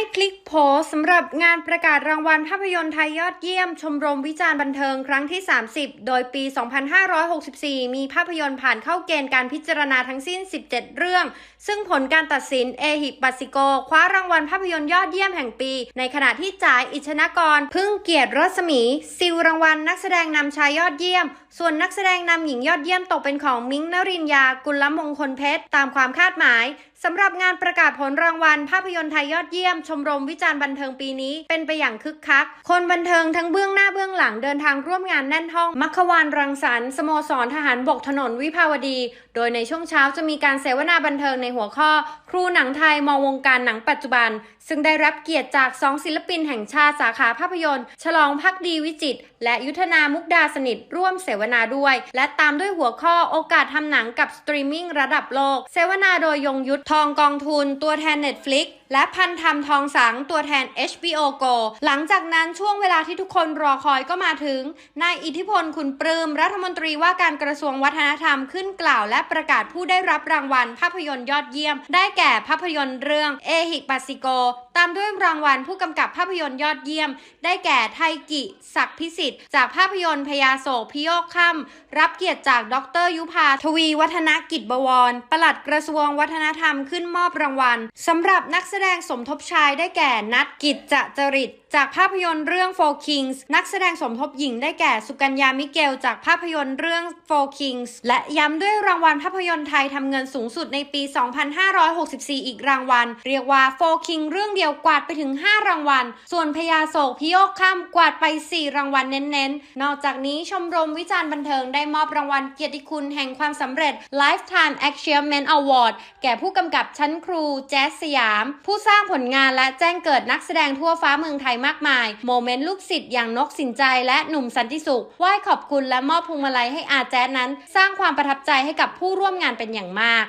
ให้คลิกโพสสำหรับงานประกาศรางวัลภาพยนตร์ไทยยอดเยี่ยม ชมรมวิจารณ์บันเทิงครั้งที่ 30 โดยปี 2564 มีภาพยนตร์ผ่านเข้าเกณฑ์การพิจารณาทั้งสิ้น 17 เรื่อง ซึ่งผลการตัดสินเอหิปัสสิโก คว้ารางวัลภาพยนตร์ยอดเยี่ยมแห่งปี ในขณะที่จ่ายอิชนากร พึ่งเกียรติรัศมี ซิลรางวัลนักแสดงนำชายยอดเยี่ยมส่วนนักแสดงนำหญิงยอดเยี่ยมตกเป็นของมิ้งนรินยากุลมงคลเพชรตามความคาดหมายสำหรับงานประกาศผลรางวัล ภาพยนตร์ไทยยอดเยี่ยม ชมรมวิจารณ์บันเทิงปีนี้เป็นไปอย่างคึกคัก คนบันเทิงทั้งเบื้องหน้าเบื้องหลังเดินทางร่วมงานแน่นห้อง มัควานรังสรรค์สโมสรทหารบกถนนวิภาวดี โดยในช่วงเช้าจะมีการเสวนาบันเทิงในหัวข้อ ครูหนังไทยมองวงการหนังปัจจุบัน ซึ่งได้รับเกียรติจากสองศิลปินแห่งชาติสาขาภาพยนตร์ ฉลองพักดีวิจิตและยุทธนามุกดาสนิทร่วมเสวนาด้วย และตามด้วยหัวข้อโอกาสทำหนังกับสตรีมมิ่งระดับโลก เสวนาโดยยงยุทธทองกองทุน ตัวแทน Netflix และพันธรรมทองสังตัวแทน HBO Go หลังจากนั้นช่วงเวลาที่ทุกคนรอคอยก็มาถึง นายอิทธิพลคุณปลื้มรัฐมนตรีว่าการกระทรวงวัฒนธรรมขึ้นกล่าว และประกาศผู้ได้รับรางวัล ภาพยนตร์ยอดเยี่ยม ได้แก่ภาพยนตร์เรื่องเอหิปัสสิโก ตามด้วยรางวัลผู้กำกับภาพยนตร์ยอดเยี่ยม ได้แก่ไทกิ ศักพิสิทธิ์ จากภาพยนตร์พยาโศกพิโยคค่ำรับเกียรติจากดรยุพาทวีวัฒนกิจบวรปลัดกระทรวงวัฒนธรรมขึ้นมอบรางวัลสำหรับนักแสดงสมทบชายได้แก่นัทกิจจจริต จากภาพยนตร์เรื่อง Four Kings นักแสดงสมทบหญิงได้แก่สุกัญญามิเกล จากภาพยนตร์เรื่อง Four Kings และย้ำด้วยรางวัลภาพยนตร์ไทยทำเงินสูงสุดในปี 2564 อีกรางวัล เรียกว่า Four King เรื่องเดียวกวาดไปถึง 5 รางวัล ส่วนพยาโศกพิโยคข้ามกวาดไป 4 รางวัลเน้นๆ นอกจากนี้ชมรมวิจารณ์บันเทิงได้มอบรางวัลเกียรติคุณแห่งความสำเร็จ Lifetime Achievement Award แก่ผู้กำกับชั้นครูแจ๊สสยามผผู้สร้างผลงานและแจ้งเกิดนักแสดงทั่วฟ้าเมืองไทยมากมาย โมเมนต์ลูกศิษย์อย่างนกสินใจและหนุ่มสันติสุขไหว้ขอบคุณและมอบพวงมาลัยให้อาแจ๊ดนั้น สร้างความประทับใจให้กับผู้ร่วมงานเป็นอย่างมาก